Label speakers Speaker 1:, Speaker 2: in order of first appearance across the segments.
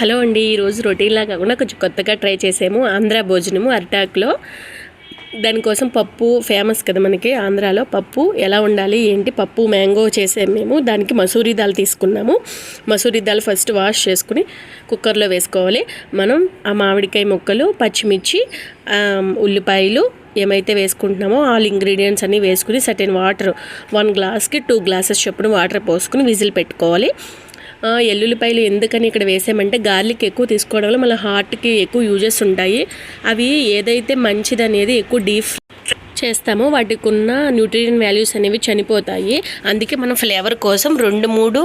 Speaker 1: Hello అండి ఈరోజు రొటీన్లా కాకుండా కొంచెం కొత్తగా ట్రై చేసాము. ఆంధ్ర భోజనము అరిటాక్లో. దానికోసం పప్పు ఫేమస్ కదా మనకి ఆంధ్రాలో. పప్పు ఎలా ఉండాలి ఏంటి? పప్పు మ్యాంగో చేసాము మేము. దానికి మసూరి దాల్ తీసుకున్నాము. మసూరి దాల్ ఫస్ట్ వాష్ చేసుకుని కుక్కర్లో వేసుకోవాలి. మనం ఆ మామిడికాయ ముక్కలు పచ్చిమిర్చి ఉల్లిపాయలు ఏమైతే వేసుకుంటున్నామో ఆల్ ఇంగ్రీడియంట్స్ అన్నీ వేసుకుని సర్టెన్ వాటర్ వన్ గ్లాస్కి టూ గ్లాసెస్ చొప్పున వాటర్ పోసుకుని విజిల్ పెట్టుకోవాలి. ఎల్లుల్లిపాయలు ఎందుకని ఇక్కడ వేసామంటే గార్లిక్ ఎక్కువ తీసుకోవడం వల్ల మన హార్ట్కి ఎక్కువ యూజెస్ ఉంటాయి. అవి ఏదైతే మంచిది అనేది ఎక్కువ డీప్ చేస్తామో వాటికి ఉన్న న్యూట్రిషన్ వాల్యూస్ అనేవి చనిపోతాయి. అందుకే మనం ఫ్లేవర్ కోసం రెండు మూడు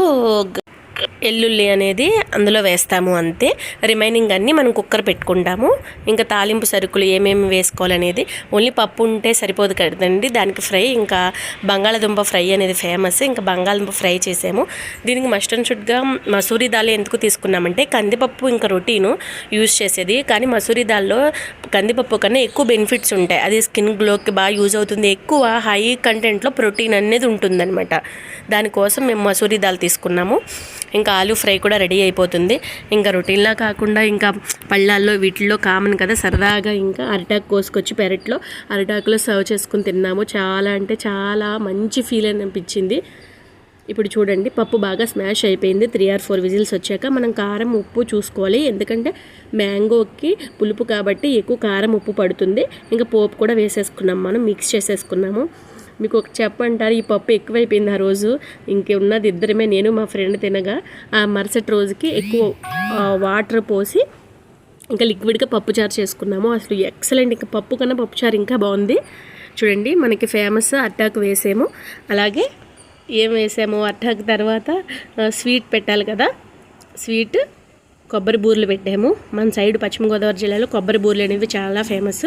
Speaker 1: ఎల్లుల్లి అనేది అందులో వేస్తాము అంతే. రిమైనింగ్ అన్నీ మనం కుక్కర్ పెట్టుకుంటాము. ఇంకా తాలింపు సరుకులు ఏమేమి వేసుకోవాలనేది ఓన్లీ పప్పు ఉంటే సరిపోదు కదండి. దానికి ఫ్రై ఇంకా బంగాళదుంప ఫ్రై అనేది ఫేమస్. ఇంకా బంగాళదుంప ఫ్రై చేసాము. దీనికి మస్టర్డ్ షుడ్గా మసూరి దాల్ ఎందుకు తీసుకున్నామంటే కందిపప్పు ఇంకా రొటీను యూజ్ చేసేది. కానీ మసూరి దాల్లో కందిపప్పు కన్నా ఎక్కువ బెనిఫిట్స్ ఉంటాయి. అది స్కిన్ గ్లోకి బాగా యూజ్ అవుతుంది. ఎక్కువ హై కంటెంట్లో ప్రోటీన్ అనేది ఉంటుందన్నమాట. దానికోసం మేము మసూరి దాల్ తీసుకున్నాము. ఇంకా ఆలూ ఫ్రై కూడా రెడీ అయిపోతుంది. ఇంకా రొటీన్లా కాకుండా ఇంకా పళ్ళాల్లో వీటిల్లో కామన్ కదా సరదాగా ఇంకా అరిటాకు కోసుకొచ్చి పెరట్లో అరిటాకులో సర్వ్ చేసుకుని తిన్నాము. చాలా అంటే చాలా మంచి ఫీల్ అనిపించింది. ఇప్పుడు చూడండి పప్పు బాగా స్మాష్ అయిపోయింది. త్రీ ఆర్ ఫోర్ విజిల్స్ వచ్చాక మనం కారం ఉప్పు చూసుకోవాలి. ఎందుకంటే మ్యాంగోకి పులుపు కాబట్టి ఎక్కువ కారం ఉప్పు పడుతుంది. ఇంకా పోపు కూడా వేసేసుకున్నాం మనం మిక్స్ చేసేసుకున్నాము. మీకు ఒక చెప్పంటారు ఈ పప్పు ఎక్కువైపోయింది ఆ రోజు. ఇంకేమున్నది ఇద్దరమే నేను మా ఫ్రెండ్ తినగా. ఆ మరుసటి రోజుకి ఎక్కువ వాటర్ పోసి ఇంకా లిక్విడ్గా పప్పుచారు చేసుకున్నాము. అసలు ఎక్సలెంట్ ఇంకా పప్పు కన్నా పప్పుచారు ఇంకా బాగుంది. చూడండి మనకి ఫేమస్ అట్టాకు వేసాము. అలాగే ఏం వేసాము? అట్టాకు తర్వాత స్వీట్ పెట్టాలి కదా. స్వీట్ కొబ్బరి బూరెలు పెట్టాము. మన సైడ్ పశ్చిమ గోదావరి జిల్లాలో కొబ్బరి బూరెలు అనేవి చాలా ఫేమస్.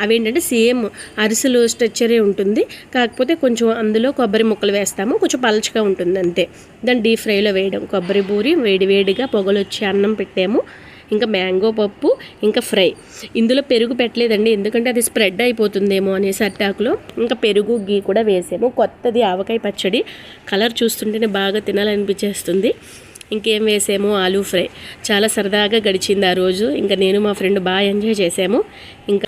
Speaker 1: అవేంటంటే సేమ్ అరిసెలు స్ట్రక్చరే ఉంటుంది. కాకపోతే కొంచెం అందులో కొబ్బరి ముక్కలు వేస్తాము. కొంచెం పలచగా ఉంటుంది అంతే. దాన్ని డీప్ ఫ్రైలో వేయడం. కొబ్బరి బూరి వేడి వేడిగా పొగలు వచ్చి అన్నం పెట్టాము. ఇంకా మ్యాంగో పప్పు ఇంకా ఫ్రై. ఇందులో పెరుగు పెట్టలేదండి. ఎందుకంటే అది స్ప్రెడ్ అయిపోతుందేమో అనేసి అట్టాకులో ఇంకా పెరుగు గీ కూడా వేసాము. కొత్తది ఆవకాయ పచ్చడి. కలర్ చూస్తుంటేనే బాగా తినాలనిపించేస్తుంది. ఇంకేం వేసాము? ఆలూ ఫ్రై. చాలా సరదాగా గడిచింది ఆ రోజు. ఇంకా నేను మా ఫ్రెండ్ బాగా ఎంజాయ్ చేసాము. ఇంకా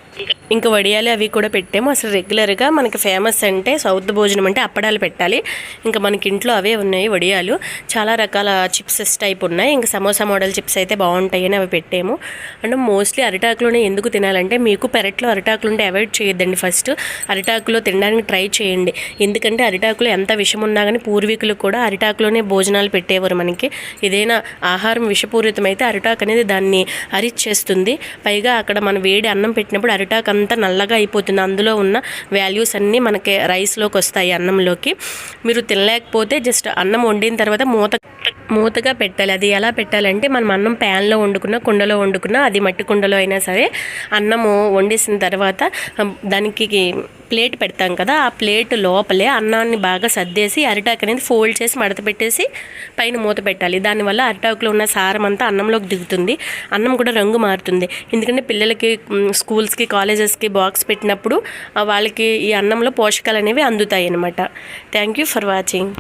Speaker 1: ఇంకా వడియాలు అవి కూడా పెట్టాము. అసలు రెగ్యులర్గా మనకి ఫేమస్ అంటే సౌత్ భోజనం అంటే అప్పడాలు పెట్టాలి. ఇంకా మనకి ఇంట్లో అవే ఉన్నాయి వడియాలు. చాలా రకాల చిప్సెస్ టైప్ ఉన్నాయి. ఇంకా సమోసా మోడల్ చిప్స్ అయితే బాగుంటాయి అని అవి పెట్టాము. అండ్ మోస్ట్లీ అరిటాకులోనే ఎందుకు తినాలంటే మీకు పెరట్లో అరిటాకులు ఉంటే అవాయిడ్ చేయొద్దండి ఫస్ట్. అరిటాకులో తినడానికి ట్రై చేయండి. ఎందుకంటే అరిటాకులో ఎంత విషం ఉన్నా కానీ పూర్వీకులు కూడా అరిటాకులోనే భోజనాలు పెట్టేవారు మనకి. ఏదైనా ఆహారం విషపూరితమైతే అరిటాకు అనేది దాన్ని అరిచేస్తుంది. పైగా అక్కడ మన వేడి అన్నం పెట్టినప్పుడు అరిటాకు అంతా నల్లగా అయిపోతుంది. అందులో ఉన్న వాల్యూస్ అన్నీ మనకి రైస్లోకి వస్తాయి అన్నంలోకి. మీరు తినలేకపోతే జస్ట్ అన్నం వండిన తర్వాత మూత మూతగా పెట్టాలి. అది ఎలా పెట్టాలంటే మనం అన్నం ప్యాన్లో వండుకున్న కుండలో వండుకున్న అది మట్టి కుండలో అయినా సరే అన్నము వండేసిన తర్వాత దానికి ప్లేట్ పెడతాం కదా ఆ ప్లేట్ లోపలే అన్నాన్ని బాగా సర్దేసి అరిటాకు అనేది ఫోల్డ్ చేసి మడత పెట్టేసి పైన మూత పెట్టాలి. దానివల్ల అరిటాకులో ఉన్న సారం అంతా అన్నంలోకి దిగుతుంది. అన్నం కూడా రంగు మారుతుంది. ఎందుకంటే పిల్లలకి స్కూల్స్కి కాలేజ్ కాలేజెస్కి బాక్స్ పెట్టినప్పుడు వాళ్ళకి ఈ అన్నంలో పోషకాలు అనేవి అందుతాయి అన్నమాట థ్యాంక్ యూ ఫర్ వాచింగ్